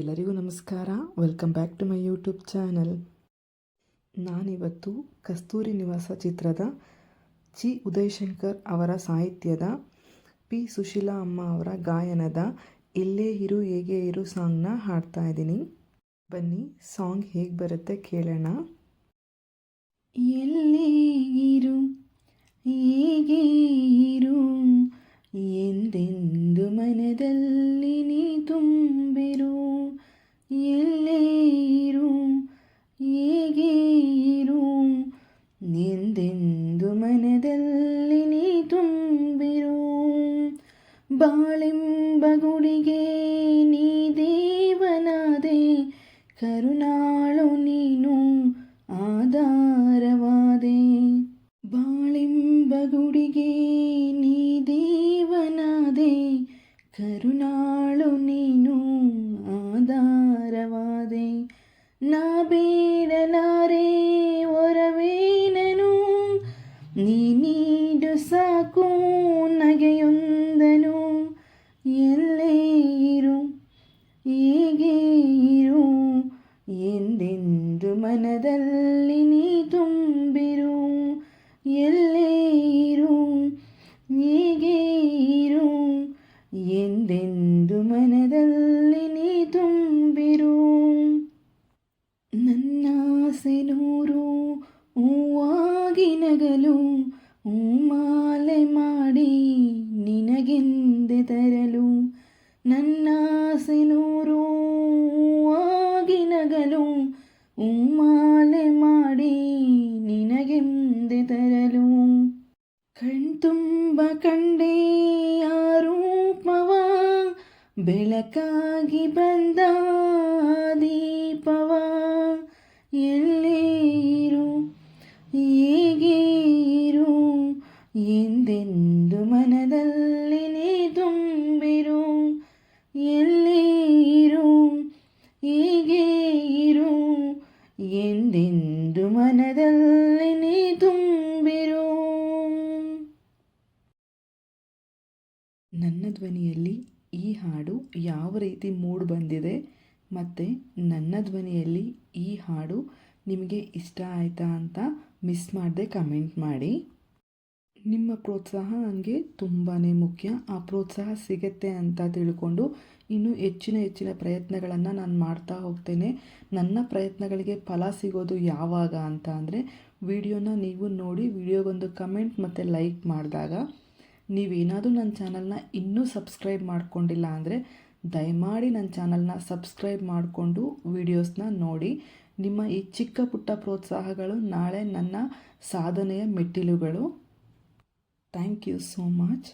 ಎಲ್ಲರಿಗೂ ನಮಸ್ಕಾರ. Welcome back to my YouTube channel ನಾನಿವತ್ತು ಕಸ್ತೂರಿ ನಿವಾಸ ಚಿತ್ರದ ಚಿ ಉದಯಶಂಕರ್ ಅವರ ಸಾಹಿತ್ಯದ ಪಿ ಸುಶೀಲಾ ಅಮ್ಮ ಅವರ ಗಾಯನದ ಇಲ್ಲೇ ಇರು, ಹೇಗೆ ಇರು ಸಾಂಗ್ನ ಹಾಡ್ತಾ ಇದ್ದೀನಿ. ಬನ್ನಿ ಸಾಂಗ್ ಹೇಗೆ ಬರುತ್ತೆ ಕೇಳೋಣ. ಎಲ್ಲೇ ಇರು, ಹೇಗೆ ಎಲ್ಲೇ ಇರು, ಹೇಗೆ ಎಂದೆಂದು ಮನದಲ್ಲಿ ನೀ ತುಂಬಿರು. ಬಾಳೆಂಬ ಗುಡಿಗೆ ನೀ ದೇವನಾದೆ, ಕರುಣಾಳು ನೀನು ಆಧಾರವಾದೆ. ಬಾಳೆಂಬ ಗುಡಿಗೆ ನೀ ಮನದಲ್ಲಿ ನೀ ತುಂಬಿರು, ಎಲ್ಲೇ ಇರು, ಹೇಗೆ ಇರು. ಎಂದೆಂದು ಮನದಲ್ಲಿ ನೀ ತುಂಬಿರು? ನನ್ನ ನೂರು, ಹೂವಾಗಿ ನಗಲು, ಹೂಮಾಲೆ ಮಾಡಿ ನಿನಗೆಂದೆ ತರಲು. ನನ್ನ ನೂರು ಹೂಮಾಲೆ ಮಾಡಿ ನಿನಗೆಂದೆ ತರಲು. ಕಣ್ತುಂಬ ಕಂಡೇ ರೂಪವ ಬೆಳಕಾಗಿ ಬಂದ ದೀಪವ. ಎಲ್ಲೇ ಇರು ಹೇಗೆ ಇರು ಎಂದೆಂದು ಮನದಲ್ಲಿ ನೀ ತುಂಬಿರು. ನನ್ನ ಧ್ವನಿಯಲ್ಲಿ ಈ ಹಾಡು ಯಾವ ರೀತಿ ಮೂಡ್ ಬಂದಿದೆ ಮತ್ತು ನನ್ನ ಧ್ವನಿಯಲ್ಲಿ ಈ ಹಾಡು ನಿಮಗೆ ಇಷ್ಟ ಆಯಿತಾ ಅಂತ ಮಿಸ್ ಮಾಡದೆ ಕಮೆಂಟ್ ಮಾಡಿ. ನಿಮ್ಮ ಪ್ರೋತ್ಸಾಹ ನನಗೆ ತುಂಬಾ ಮುಖ್ಯ. ಆ ಪ್ರೋತ್ಸಾಹ ಸಿಗತ್ತೆ ಅಂತ ತಿಳ್ಕೊಂಡು ಇನ್ನೂ ಹೆಚ್ಚಿನ ಹೆಚ್ಚಿನ ಪ್ರಯತ್ನಗಳನ್ನು ನಾನು ಮಾಡ್ತಾ ಹೋಗ್ತೇನೆ. ನನ್ನ ಪ್ರಯತ್ನಗಳಿಗೆ ಫಲ ಸಿಗೋದು ಯಾವಾಗ ಅಂತ ಅಂದರೆ ವಿಡಿಯೋನ ನೀವು ನೋಡಿ ವಿಡಿಯೋಗೊಂದು ಕಮೆಂಟ್ ಮತ್ತು ಲೈಕ್ ಮಾಡಿದಾಗ ನೀವೇನಾದರೂ ನನ್ನ ಚಾನಲ್ನ ಇನ್ನೂ ಸಬ್ಸ್ಕ್ರೈಬ್ ಮಾಡ್ಕೊಂಡಿಲ್ಲ ಅಂದರೆ ದಯಮಾಡಿ ನನ್ನ ಚಾನಲ್ನ ಸಬ್ಸ್ಕ್ರೈಬ್ ಮಾಡಿಕೊಂಡು ವೀಡಿಯೋಸ್ನ ನೋಡಿ. ನಿಮ್ಮ ಈ ಚಿಕ್ಕ ಪುಟ್ಟ ಪ್ರೋತ್ಸಾಹಗಳು ನಾಳೆ ನನ್ನ ಸಾಧನೆಯ ಮೆಟ್ಟಿಲುಗಳು. Thank you so much.